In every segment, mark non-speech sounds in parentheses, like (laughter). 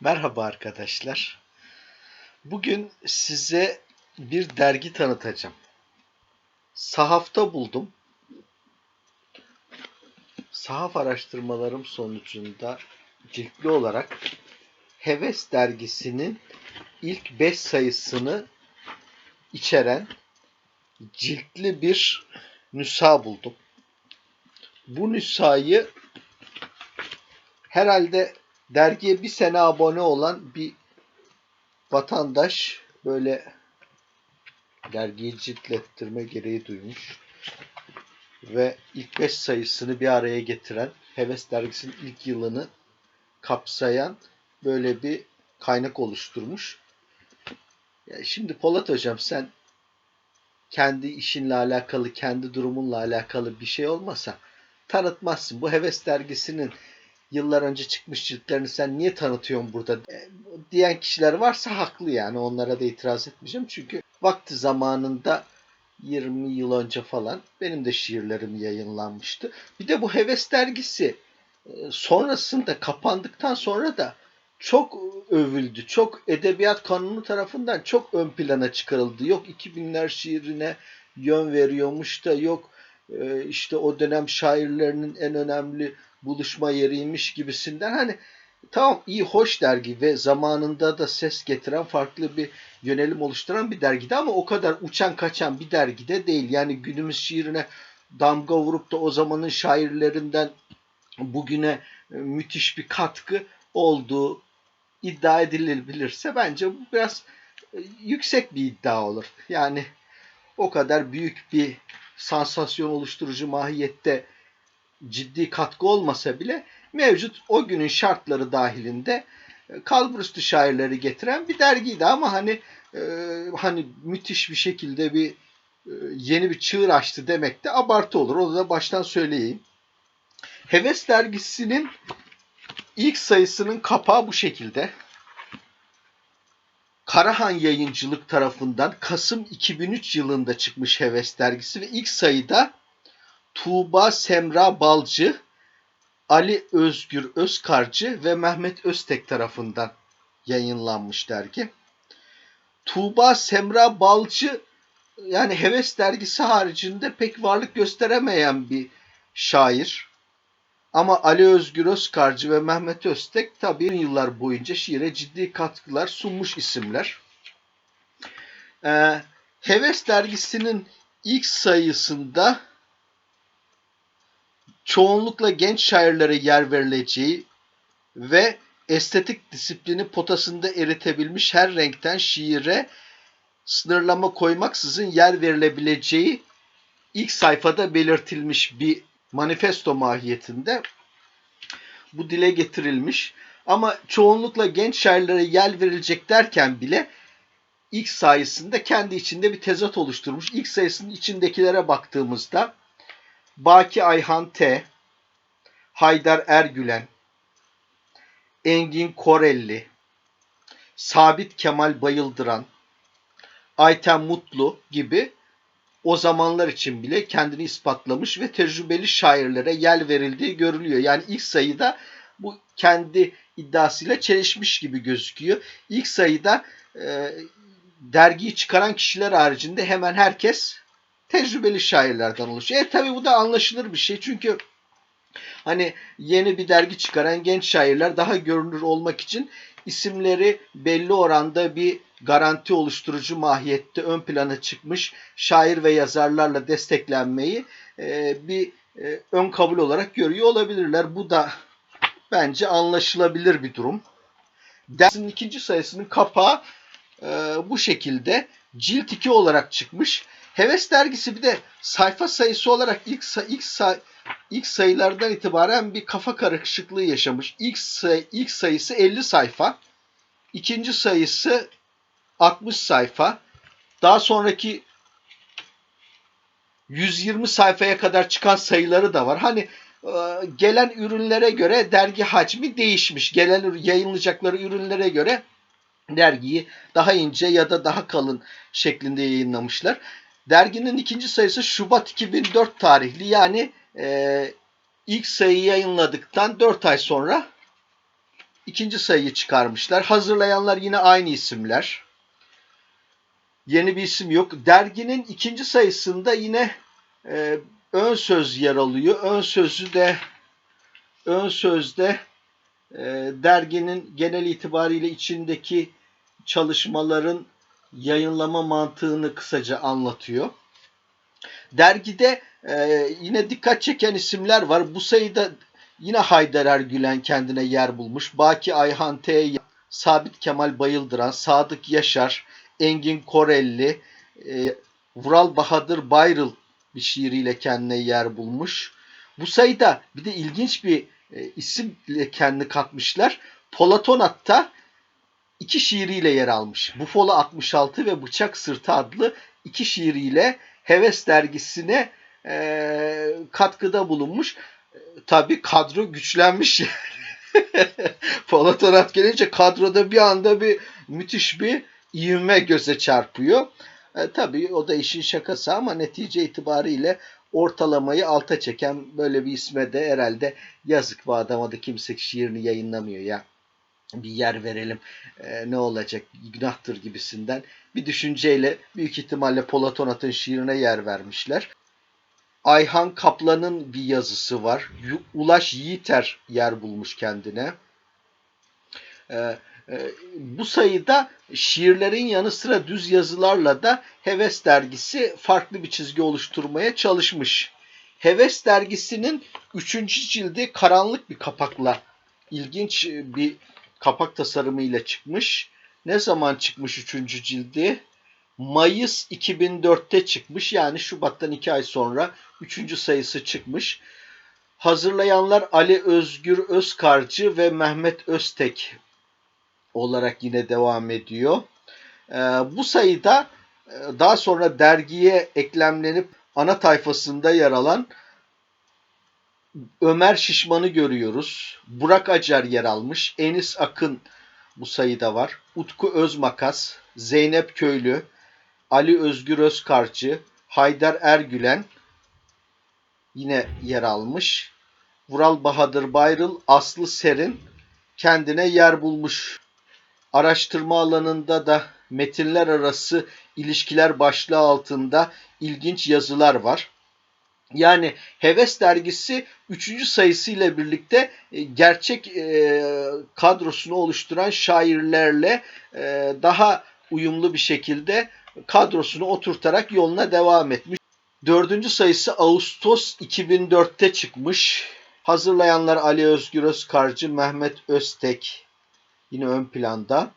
Merhaba arkadaşlar. Bugün size bir dergi tanıtacağım. Sahafta buldum. Sahaf araştırmalarım sonucunda ciltli olarak Heves dergisinin ilk 5 sayısını içeren ciltli bir nüsha buldum. Bu nüshayı herhalde dergiye bir sene abone olan bir vatandaş böyle dergiyi ciltlettirme gereği duymuş ve ilk 5 sayısını bir araya getiren Heves dergisinin ilk yılını kapsayan böyle bir kaynak oluşturmuş. Ya şimdi Polat hocam sen kendi işinle alakalı, kendi durumunla alakalı bir şey olmasa tanıtmazsın. Bu Heves dergisinin yıllar önce çıkmış ciltlerini sen niye tanıtıyorsun burada e, diyen kişiler varsa haklı yani onlara da itiraz etmeyeceğim. Çünkü vakti zamanında 20 yıl önce falan benim de şiirlerim yayınlanmıştı. Bir de bu Heves dergisi e, sonrasında kapandıktan sonra da çok övüldü. Çok edebiyat kanunu tarafından çok ön plana çıkarıldı. Yok 2000'ler şiirine yön veriyormuş da yok e, işte o dönem şairlerinin en önemli buluşma yeriymiş gibisinden hani tamam iyi hoş dergi ve zamanında da ses getiren farklı bir yönelim oluşturan bir dergide ama o kadar uçan kaçan bir dergide değil. Yani günümüz şiirine damga vurup da o zamanın şairlerinden bugüne e, müthiş bir katkı olduğu iddia edilebilirse bence bu biraz e, yüksek bir iddia olur. Yani o kadar büyük bir sansasyon oluşturucu mahiyette ciddi katkı olmasa bile mevcut o günün şartları dahilinde e, kalburüstü şairleri getiren bir dergiydi ama hani e, hani müthiş bir şekilde bir e, yeni bir çığır açtı demek de abartı olur. Onu da baştan söyleyeyim. Heves dergisinin ilk sayısının kapağı bu şekilde. Karahan Yayıncılık tarafından Kasım 2003 yılında çıkmış Heves dergisi ve ilk sayıda Tuğba Semra Balcı, Ali Özgür Özkarcı ve Mehmet Öztek tarafından yayınlanmış dergi. Tuğba Semra Balcı yani Heves dergisi haricinde pek varlık gösteremeyen bir şair. Ama Ali Özgür Özkarcı ve Mehmet Öztek tabii yıllar boyunca şiire ciddi katkılar sunmuş isimler. Ee, Heves dergisinin ilk sayısında çoğunlukla genç şairlere yer verileceği ve estetik disiplini potasında eritebilmiş her renkten şiire sınırlama koymaksızın yer verilebileceği ilk sayfada belirtilmiş bir manifesto mahiyetinde bu dile getirilmiş. Ama çoğunlukla genç şairlere yer verilecek derken bile ilk sayısında kendi içinde bir tezat oluşturmuş. İlk sayısının içindekilere baktığımızda Baki Ayhan T, Haydar Ergülen, Engin Korelli, Sabit Kemal Bayıldıran, Ayten Mutlu gibi o zamanlar için bile kendini ispatlamış ve tecrübeli şairlere yer verildiği görülüyor. Yani ilk sayıda bu kendi iddiasıyla çelişmiş gibi gözüküyor. İlk sayıda e, dergiyi çıkaran kişiler haricinde hemen herkes tecrübeli şairlerden oluşuyor. E tabi bu da anlaşılır bir şey çünkü hani yeni bir dergi çıkaran genç şairler daha görünür olmak için isimleri belli oranda bir garanti oluşturucu mahiyette ön plana çıkmış şair ve yazarlarla desteklenmeyi e, bir e, ön kabul olarak görüyor olabilirler. Bu da bence anlaşılabilir bir durum. Dersin ikinci sayısının kapağı e, bu şekilde cilt 2 olarak çıkmış. Heves dergisi bir de sayfa sayısı olarak ilk ilk ilk sayılardan itibaren bir kafa karışıklığı yaşamış. İlk say, ilk sayısı 50 sayfa. ikinci sayısı 60 sayfa. Daha sonraki 120 sayfaya kadar çıkan sayıları da var. Hani e, gelen ürünlere göre dergi hacmi değişmiş. Gelen yayınlayacakları ürünlere göre dergiyi daha ince ya da daha kalın şeklinde yayınlamışlar. Derginin ikinci sayısı Şubat 2004 tarihli yani e, ilk sayıyı yayınladıktan 4 ay sonra ikinci sayıyı çıkarmışlar. Hazırlayanlar yine aynı isimler. Yeni bir isim yok. Derginin ikinci sayısında yine e, ön söz yer alıyor. Ön sözü de ön sözde e, derginin genel itibariyle içindeki çalışmaların yayınlama mantığını kısaca anlatıyor. Dergide e, yine dikkat çeken isimler var. Bu sayıda yine Haydar Ergülen kendine yer bulmuş. Baki Ayhan T. Sabit Kemal Bayıldıran, Sadık Yaşar, Engin Korelli, e, Vural Bahadır Bayrıl bir şiiriyle kendine yer bulmuş. Bu sayıda bir de ilginç bir e, isimle kendini katmışlar. Polatonat'ta iki şiiriyle yer almış. Bufola 66 ve Bıçak Sırtı adlı iki şiiriyle Heves dergisine e, katkıda bulunmuş. E, tabii kadro güçlenmiş. (laughs) Polatonat gelince kadroda bir anda bir müthiş bir ivme göze çarpıyor. E, tabii o da işin şakası ama netice itibariyle ortalamayı alta çeken böyle bir isme de herhalde yazık bu adama da kimse şiirini yayınlamıyor ya. Bir yer verelim e, ne olacak günahtır gibisinden bir düşünceyle büyük ihtimalle Polatonat'ın şiirine yer vermişler. Ayhan Kaplan'ın bir yazısı var. Ulaş Yiğiter yer bulmuş kendine. Ee, bu sayıda şiirlerin yanı sıra düz yazılarla da Heves dergisi farklı bir çizgi oluşturmaya çalışmış. Heves dergisinin 3. cildi karanlık bir kapakla ilginç bir kapak tasarımıyla çıkmış. Ne zaman çıkmış 3. cildi? Mayıs 2004'te çıkmış. Yani Şubat'tan 2 ay sonra 3. sayısı çıkmış. Hazırlayanlar Ali Özgür Özkarcı ve Mehmet Öztek olarak yine devam ediyor. Ee, bu sayıda e, daha sonra dergiye eklemlenip ana tayfasında yer alan Ömer Şişman'ı görüyoruz. Burak Acar yer almış. Enis Akın bu sayıda var. Utku Özmakas, Zeynep Köylü, Ali Özgür Özkarcı, Haydar Ergülen yine yer almış. Vural Bahadır Bayrıl, Aslı Serin kendine yer bulmuş. Araştırma alanında da metinler arası ilişkiler başlığı altında ilginç yazılar var. Yani Heves dergisi 3. sayısıyla birlikte e, gerçek e, kadrosunu oluşturan şairlerle e, daha uyumlu bir şekilde kadrosunu oturtarak yoluna devam etmiş. Dördüncü sayısı Ağustos 2004'te çıkmış. Hazırlayanlar Ali Özgür Özkarcı, Mehmet Öztek yine ön planda.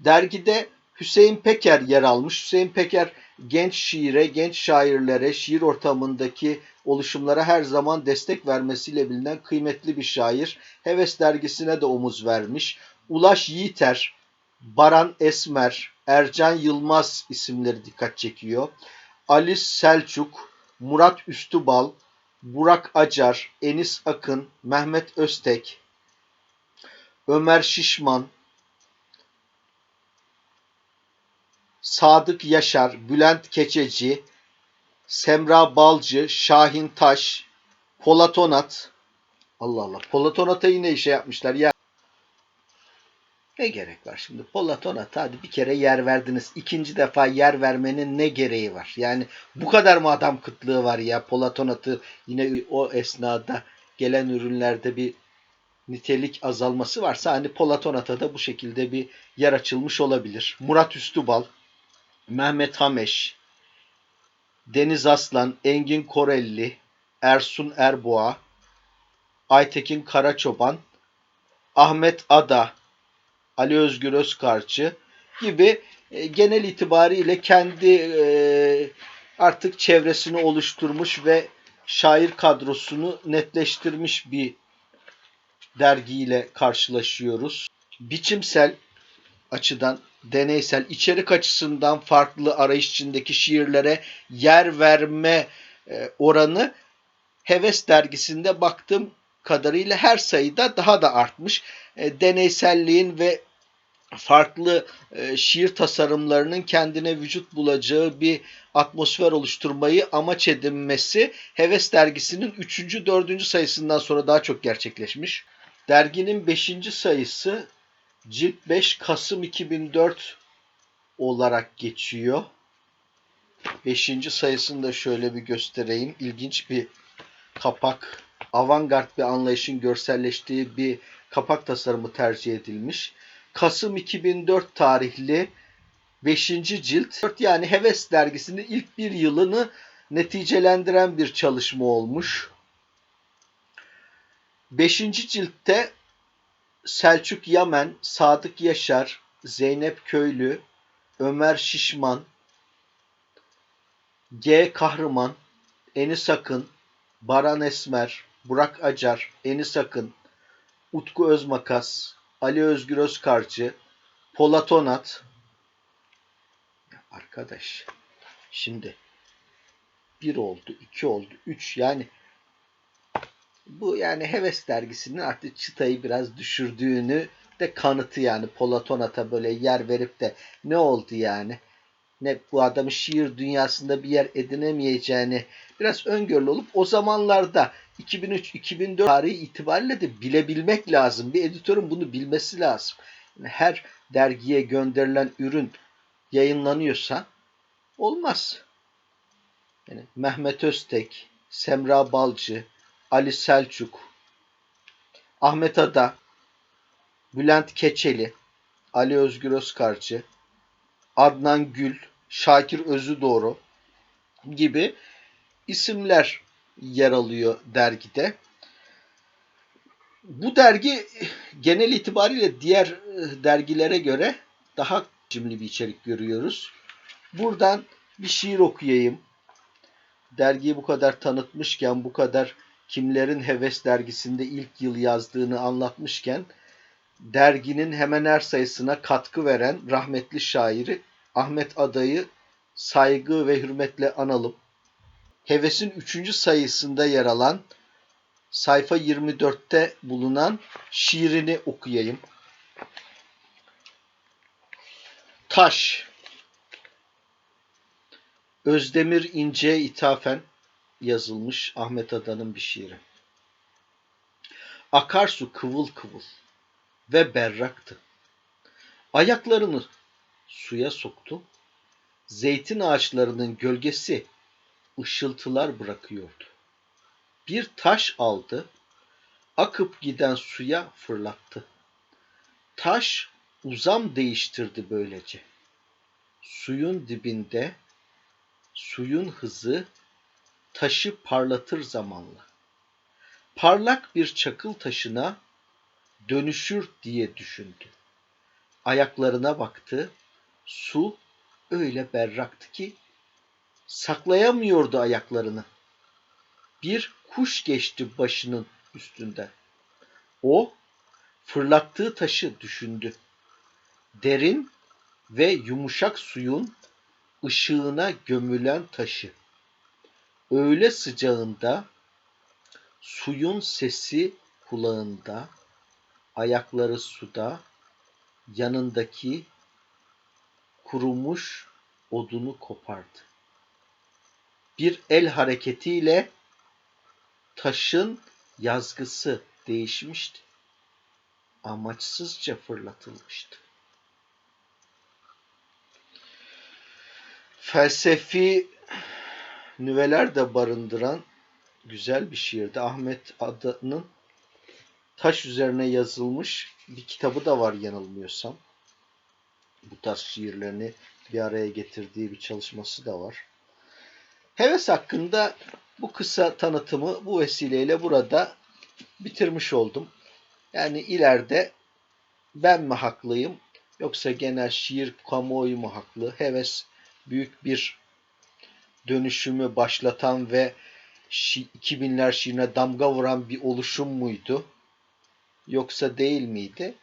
Dergide Hüseyin Peker yer almış. Hüseyin Peker genç şiire, genç şairlere, şiir ortamındaki oluşumlara her zaman destek vermesiyle bilinen kıymetli bir şair. Heves dergisine de omuz vermiş. Ulaş Yiğiter, Baran Esmer, Ercan Yılmaz isimleri dikkat çekiyor. Ali Selçuk, Murat Üstübal, Burak Acar, Enis Akın, Mehmet Öztek, Ömer Şişman, Sadık Yaşar, Bülent Keçeci, Semra Balcı, Şahin Taş, Polat Onat. Allah Allah. Polat Onat'a yine işe yapmışlar. Ya ne gerek var şimdi? Polat Onat'a hadi bir kere yer verdiniz. İkinci defa yer vermenin ne gereği var? Yani bu kadar mı adam kıtlığı var ya? Polat Onat'ı yine o esnada gelen ürünlerde bir nitelik azalması varsa hani Polat Onat'a da bu şekilde bir yer açılmış olabilir. Murat Üstübal, Mehmet Hameş, Deniz Aslan, Engin Korelli, Ersun Erboğa, Aytekin Karaçoban, Ahmet Ada, Ali Özgür Özkarçı gibi e, genel itibariyle kendi e, artık çevresini oluşturmuş ve şair kadrosunu netleştirmiş bir dergiyle karşılaşıyoruz. Biçimsel açıdan deneysel, içerik açısından farklı arayış içindeki şiirlere yer verme e, oranı Heves dergisinde baktığım kadarıyla her sayıda daha da artmış. E, deneyselliğin ve farklı e, şiir tasarımlarının kendine vücut bulacağı bir atmosfer oluşturmayı amaç edinmesi Heves dergisinin 3. 4. sayısından sonra daha çok gerçekleşmiş. Derginin 5. sayısı cilt 5 Kasım 2004 olarak geçiyor. 5. sayısını da şöyle bir göstereyim. İlginç bir kapak. Avantgard bir anlayışın görselleştiği bir kapak tasarımı tercih edilmiş. Kasım 2004 tarihli 5. cilt. Yani Heves dergisinin ilk bir yılını neticelendiren bir çalışma olmuş. 5. ciltte Selçuk Yamen, Sadık Yaşar, Zeynep Köylü, Ömer Şişman, G. Kahraman, Enis Akın, Baran Esmer, Burak Acar, Enis Akın, Utku Özmakas, Ali Özgür Özkarcı, Polat Onat. Arkadaş, şimdi bir oldu, iki oldu, üç yani bu yani Heves dergisinin artık çıtayı biraz düşürdüğünü de kanıtı yani Polat Onat'a böyle yer verip de ne oldu yani? Ne bu adamın şiir dünyasında bir yer edinemeyeceğini biraz öngörülü olup o zamanlarda 2003-2004 tarihi itibariyle de bilebilmek lazım. Bir editörün bunu bilmesi lazım. Yani her dergiye gönderilen ürün yayınlanıyorsa olmaz. Yani Mehmet Öztek, Semra Balcı, Ali Selçuk, Ahmet Ada, Bülent Keçeli, Ali Özgür Özkarcı, Adnan Gül, Şakir Özüdoğru gibi isimler yer alıyor dergide. Bu dergi genel itibariyle diğer e, dergilere göre daha cimri bir içerik görüyoruz. Buradan bir şiir okuyayım. Dergiyi bu kadar tanıtmışken, bu kadar kimlerin Heves dergisinde ilk yıl yazdığını anlatmışken, derginin hemen her sayısına katkı veren rahmetli şairi Ahmet Aday'ı saygı ve hürmetle analım. Heves'in 3. sayısında yer alan sayfa 24'te bulunan şiirini okuyayım. Taş Özdemir İnce'ye ithafen yazılmış Ahmet Adan'ın bir şiiri. Akarsu kıvıl kıvıl ve berraktı. Ayaklarını suya soktu. Zeytin ağaçlarının gölgesi ışıltılar bırakıyordu. Bir taş aldı, akıp giden suya fırlattı. Taş uzam değiştirdi böylece. Suyun dibinde suyun hızı taşı parlatır zamanla. Parlak bir çakıl taşına dönüşür diye düşündü. Ayaklarına baktı. Su öyle berraktı ki saklayamıyordu ayaklarını. Bir kuş geçti başının üstünden. O fırlattığı taşı düşündü. Derin ve yumuşak suyun ışığına gömülen taşı. Öğle sıcağında suyun sesi kulağında, ayakları suda, yanındaki kurumuş odunu kopardı. Bir el hareketiyle taşın yazgısı değişmişti. Amaçsızca fırlatılmıştı. Felsefi nüveler de barındıran güzel bir şiirdi. Ahmet Adan'ın taş üzerine yazılmış bir kitabı da var yanılmıyorsam. Bu tarz şiirlerini bir araya getirdiği bir çalışması da var. Heves hakkında bu kısa tanıtımı bu vesileyle burada bitirmiş oldum. Yani ileride ben mi haklıyım yoksa genel şiir kamuoyu mu haklı? Heves büyük bir dönüşümü başlatan ve 2000'ler şiirine damga vuran bir oluşum muydu? Yoksa değil miydi?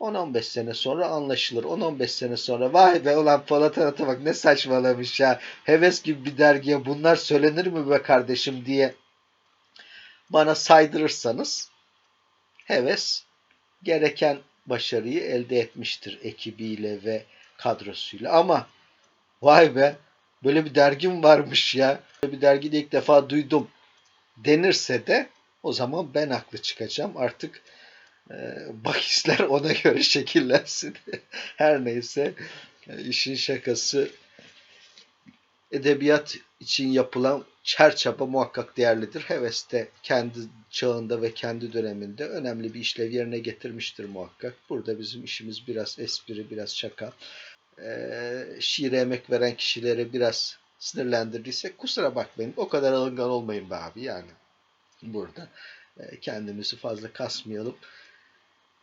10-15 sene sonra anlaşılır. 10-15 sene sonra vay be ulan Polat Arat'a bak ne saçmalamış ya. Heves gibi bir dergiye bunlar söylenir mi be kardeşim diye bana saydırırsanız Heves gereken başarıyı elde etmiştir ekibiyle ve kadrosuyla. Ama vay be böyle bir dergim varmış ya. Böyle bir dergi de ilk defa duydum denirse de o zaman ben haklı çıkacağım. Artık Ee, bahisler (laughs) ona göre şekillensin. (laughs) Her neyse e, işin şakası edebiyat için yapılan çaba muhakkak değerlidir. Heves de kendi çağında ve kendi döneminde önemli bir işlev yerine getirmiştir muhakkak. Burada bizim işimiz biraz espri, biraz şaka. Ee, şiire emek veren kişilere biraz sinirlendirdiysek kusura bakmayın. O kadar alıngan olmayın be abi yani. Burada e, kendimizi fazla kasmayalım.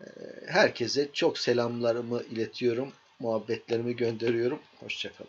E, herkese çok selamlarımı iletiyorum. Muhabbetlerimi gönderiyorum. Hoşçakalın.